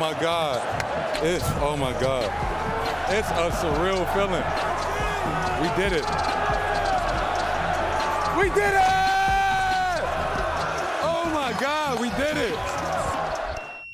my God. It's, oh my God. It's a surreal feeling. We did it. We did it! Oh my God, we did it!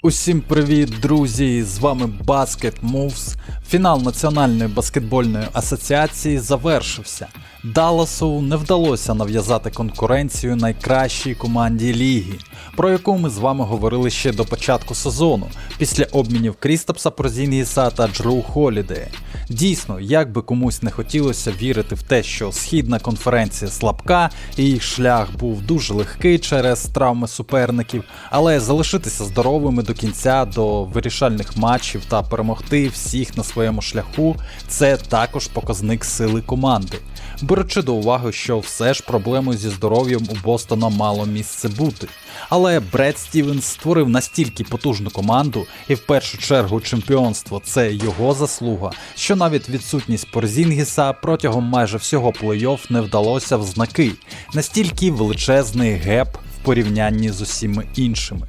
Усім привіт, друзі! З вами Basket Moves. Фінал Національної баскетбольної асоціації завершився. Далласу не вдалося нав'язати конкуренцію найкращій команді ліги, про яку ми з вами говорили ще до початку сезону, після обмінів Крістапса Прозінгіса та Джру Холідея. Дійсно, як би комусь не хотілося вірити в те, що східна конференція слабка і їх шлях був дуже легкий через травми суперників, але залишитися здоровими до кінця до вирішальних матчів та перемогти всіх на своєму шляху це також показник сили команди. Беручи до уваги, що все ж проблемою зі здоров'ям у Бостона мало місце бути. Але Бред Стівенс створив настільки потужну команду, і в першу чергу чемпіонство це його заслуга, що навіть відсутність Порзінгіса протягом майже всього плей-офф не вдалося в знаки, настільки величезний геп в порівнянні з усіма іншими.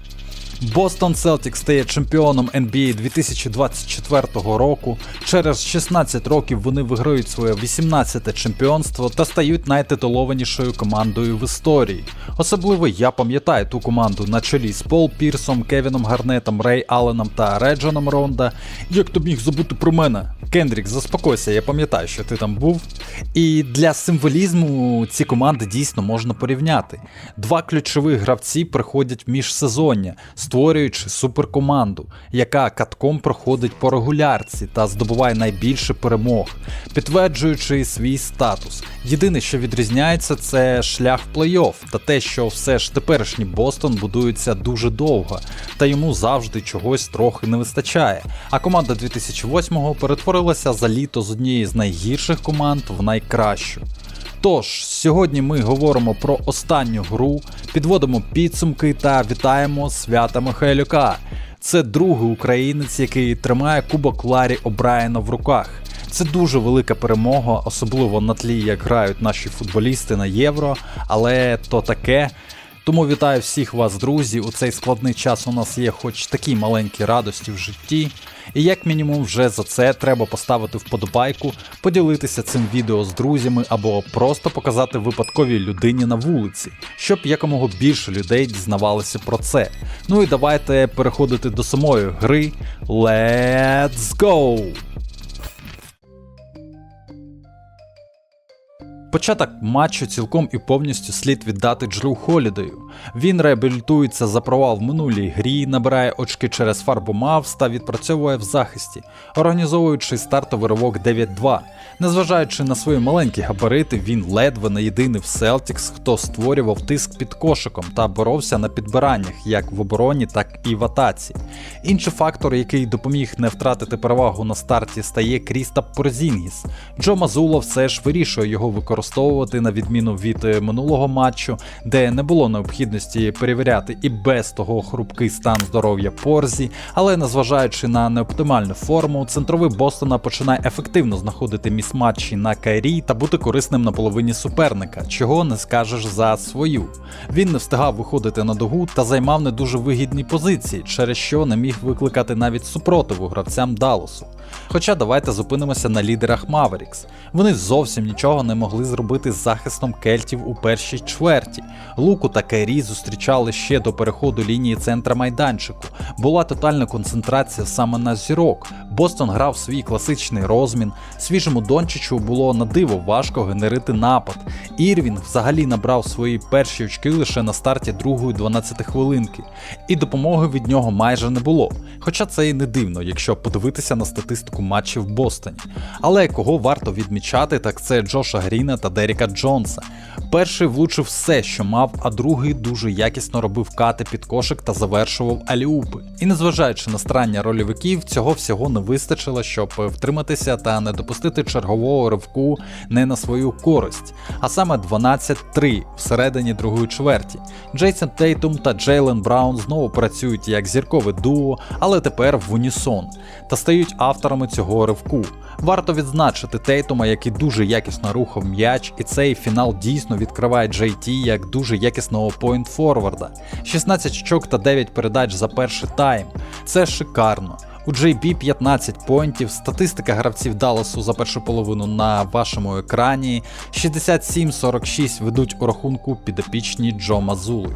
Бостон Селтік стає чемпіоном NBA 2024 року. Через 16 років вони виграють своє 18-те чемпіонство та стають найтитулованішою командою в історії. Особливо я пам'ятаю ту команду на чолі з Пол Пірсом, Кевіном Гарнетом, Рей Алленом та Реджоном Ронда. Як ти міг забути про мене? Кендрік, заспокойся, я пам'ятаю, що ти там був. І для символізму ці команди дійсно можна порівняти. Два ключових гравці приходять в міжсезоння, створюючи суперкоманду, яка катком проходить по регулярці та здобуває найбільше перемог, підтверджуючи свій статус. Єдине, що відрізняється, це шлях в плей-офф та те, що все ж теперішній Бостон будується дуже довго, та йому завжди чогось трохи не вистачає. А команда 2008-го перетворилася за літо з однієї з найгірших команд в найкращу. Тож, сьогодні ми говоримо про останню гру, підводимо підсумки та вітаємо свята Михайлюка. Це другий українець, який тримає кубок Ларі Обраєна в руках. Це дуже велика перемога, особливо на тлі, як грають наші футболісти на євро, але то таке. Тому вітаю всіх вас, друзі. У цей складний час у нас є хоч такі маленькі радості в житті. І як мінімум, вже за це треба поставити вподобайку, поділитися цим відео з друзями або просто показати випадковій людині на вулиці, щоб якомога більше людей дізнавалися про це. Ну і давайте переходити до самої гри. Let's go! Початок матчу цілком і повністю слід віддати Джру Холідею. Він реабілітується за провал в минулій грі, набирає очки через фарбу Мавс та відпрацьовує в захисті, організовуючи стартовий ривок 9-2. Незважаючи на свої маленькі габарити, він ледве не єдиний в Селтікс, хто створював тиск під кошиком та боровся на підбираннях як в обороні, так і в атаці. Інший фактор, який допоміг не втратити перевагу на старті, стає Крістап Порзінгіс. Джо Мазула все ж вирішує його використовувати на відміну від е, минулого матчу, де не було необхідності перевіряти і без того хрупкий стан здоров'я Порзі, але незважаючи на неоптимальну форму, центровий Бостона починає ефективно знаходити місматчі на Кайрі та бути корисним на половині суперника, чого не скажеш за свою. Він не встигав виходити на дугу та займав не дуже вигідні позиції, через що не міг викликати навіть супротиву гравцям Далласу. Хоча давайте зупинимося на лідерах Маверікс. Вони зовсім нічого не могли зробити з захистом кельтів у першій чверті. Луку та Кайрі зустрічали ще до переходу лінії центра майданчику. Була тотальна концентрація саме на зірок. Бостон грав свій класичний розмін. Свіжому Дончичу було на диво важко генерити напад. Ірвін взагалі набрав свої перші очки лише на старті другої 12 хвилинки, і допомоги від нього майже не було. Хоча це і не дивно, якщо подивитися на статистику матчів в Бостоні. Але кого варто відмічати, так це Джоша Гріна та Деріка Джонса. Перший влучив все, що мав, а другий дуже якісно робив кати під кошик та завершував аліупи. І незважаючи на старання рольовиків, цього всього не вистачило, щоб втриматися та не допустити чергового ривку не на свою користь, а саме 12-3 всередині другої чверті. Джейсон Тейтум та Джейлен Браун знову працюють як зіркове дуо, але тепер в унісон та стають авторами цього ривку. Варто відзначити Тейтума, який дуже якісно рухав м'яч, і цей фінал дійсно відкриває JT як дуже якісного поінт-форварда. 16 очок та 9 передач за перший тайм. Це шикарно. У JB 15 поінтів, статистика гравців Далласу за першу половину на вашому екрані. 67-46 ведуть у рахунку підопічні Джо Мазули.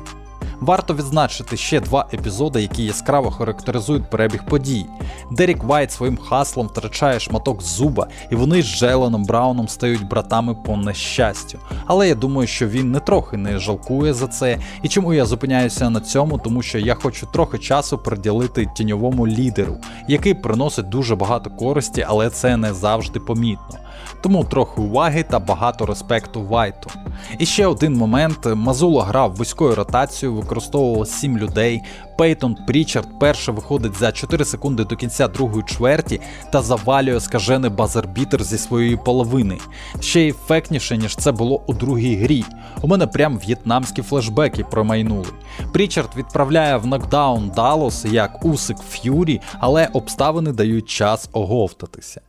Варто відзначити ще два епізоди, які яскраво характеризують перебіг подій. Дерік Вайт своїм хаслом втрачає шматок зуба, і вони з Джейленом Брауном стають братами по нещастю. Але я думаю, що він не трохи не жалкує за це. І чому я зупиняюся на цьому? Тому що я хочу трохи часу приділити тіньовому лідеру, який приносить дуже багато користі, але це не завжди помітно. Тому трохи уваги та багато респекту Вайту. І ще один момент: Мазуло грав вузькою ротацією, використовував 7 людей. Пейтон Прічард перше виходить за 4 секунди до кінця другої чверті та завалює скажений базербітер зі своєї половини. Ще ефектніше, ніж це було у другій грі. У мене прям в'єтнамські флешбеки промайнули. Прічард відправляє в нокдаун Далос як Усик Ф'юрі, але обставини дають час оговтатися.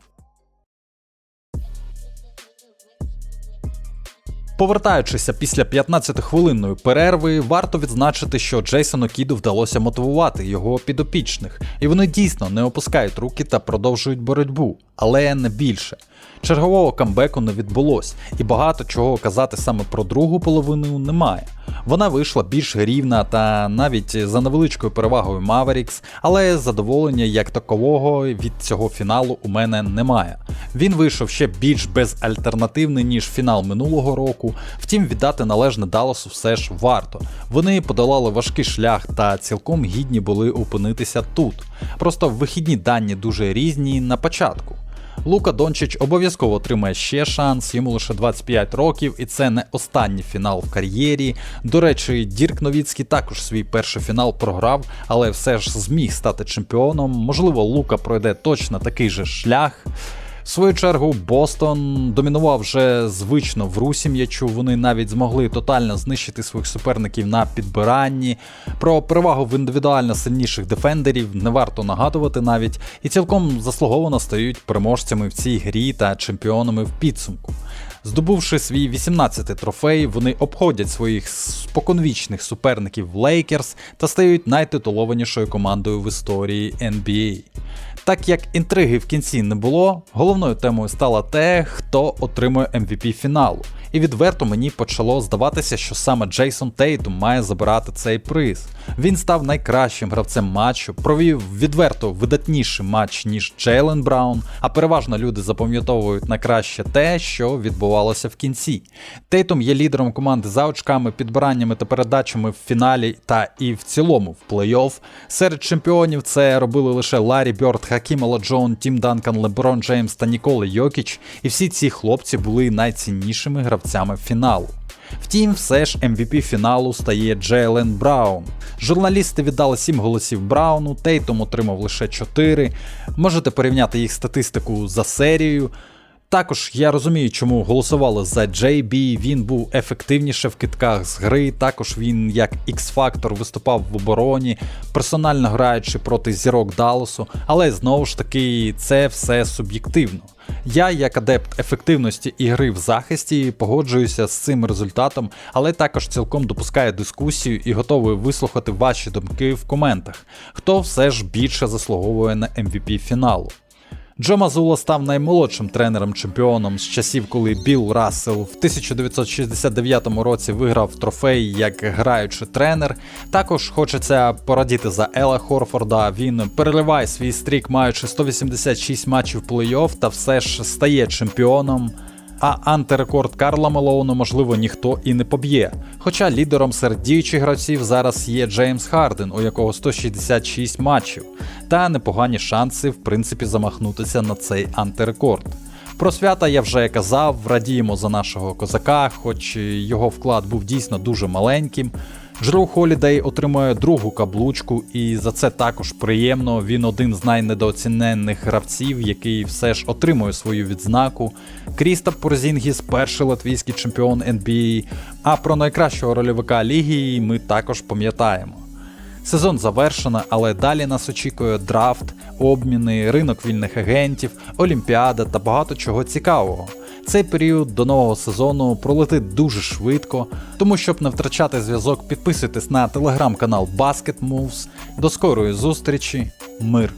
Повертаючися після 15-хвилинної перерви, варто відзначити, що Джейсону Кіду вдалося мотивувати його підопічних, і вони дійсно не опускають руки та продовжують боротьбу, але не більше. Чергового камбеку не відбулось, і багато чого казати саме про другу половину немає. Вона вийшла більш рівна та навіть за невеличкою перевагою Mavericks, але задоволення як такового від цього фіналу у мене немає. Він вийшов ще більш безальтернативний, ніж фінал минулого року, втім віддати належне Далласу все ж варто. Вони подолали важкий шлях та цілком гідні були опинитися тут. Просто вихідні дані дуже різні на початку. Лука Дончич обов'язково отримає ще шанс, йому лише 25 років, і це не останній фінал в кар'єрі. До речі, Дірк Новіцький також свій перший фінал програв, але все ж зміг стати чемпіоном. Можливо, Лука пройде точно такий же шлях. В свою чергу, Бостон домінував вже звично в русі м'ячу. Вони навіть змогли тотально знищити своїх суперників на підбиранні. Про перевагу в індивідуально сильніших дефендерів не варто нагадувати навіть, і цілком заслуговано стають переможцями в цій грі та чемпіонами в підсумку. Здобувши свій 18-й трофей, вони обходять своїх споконвічних суперників Лейкерс та стають найтитулованішою командою в історії NBA. Так як інтриги в кінці не було, головною темою стало те, хто отримує MVP фіналу. І відверто мені почало здаватися, що саме Джейсон Тейтум має забирати цей приз. Він став найкращим гравцем матчу, провів відверто видатніший матч, ніж Джейлен Браун, а переважно люди запам'ятовують найкраще те, що відбувалося в кінці. Тейтум є лідером команди за очками, підбираннями та передачами в фіналі та і в цілому в плей-офф. Серед чемпіонів це робили лише Ларі Бьорд, Хакім Оладжоун, Тім Данкан, Леброн Джеймс та Нікола Йокіч, і всі ці хлопці були найціннішими гравцями фіналу. Втім, все ж MVP фіналу стає Джейлен Браун. Журналісти віддали 7 голосів Брауну, Тейтом отримав лише 4. Можете порівняти їх статистику за серією. Також я розумію, чому голосували за JB, він був ефективніше в китках з гри. Також він як X-фактор виступав в обороні, персонально граючи проти зірок Далласу, але знову ж таки це все суб'єктивно. Я, як адепт ефективності і гри в захисті, погоджуюся з цим результатом, але також цілком допускаю дискусію і готовий вислухати ваші думки в коментах, хто все ж більше заслуговує на MVP фіналу. Джо Мазула став наймолодшим тренером-чемпіоном з часів, коли Білл Рассел в 1969 році виграв трофей як граючий тренер. Також хочеться порадіти за Ела Хорфорда. Він переливає свій стрік, маючи 186 матчів плей-офф та все ж стає чемпіоном. А антирекорд Карла Мелоуна, можливо, ніхто і не поб'є. Хоча лідером серед діючих гравців зараз є Джеймс Харден, у якого 166 матчів, та непогані шанси, в принципі, замахнутися на цей антирекорд. Про свята я вже казав, радіємо за нашого козака, хоч його вклад був дійсно дуже маленьким. Джру Холідей отримує другу каблучку, і за це також приємно. Він один з найнедооціненних гравців, який все ж отримує свою відзнаку. Крістап Порзінгіс перший латвійський чемпіон NBA. А про найкращого рольовика ліги ми також пам'ятаємо. Сезон завершено, але далі нас очікує драфт, обміни, ринок вільних агентів, олімпіада та багато чого цікавого. Цей період до нового сезону пролетить дуже швидко, тому щоб не втрачати зв'язок, підписуйтесь на телеграм-канал Basket Moves. До скорої зустрічі, мир!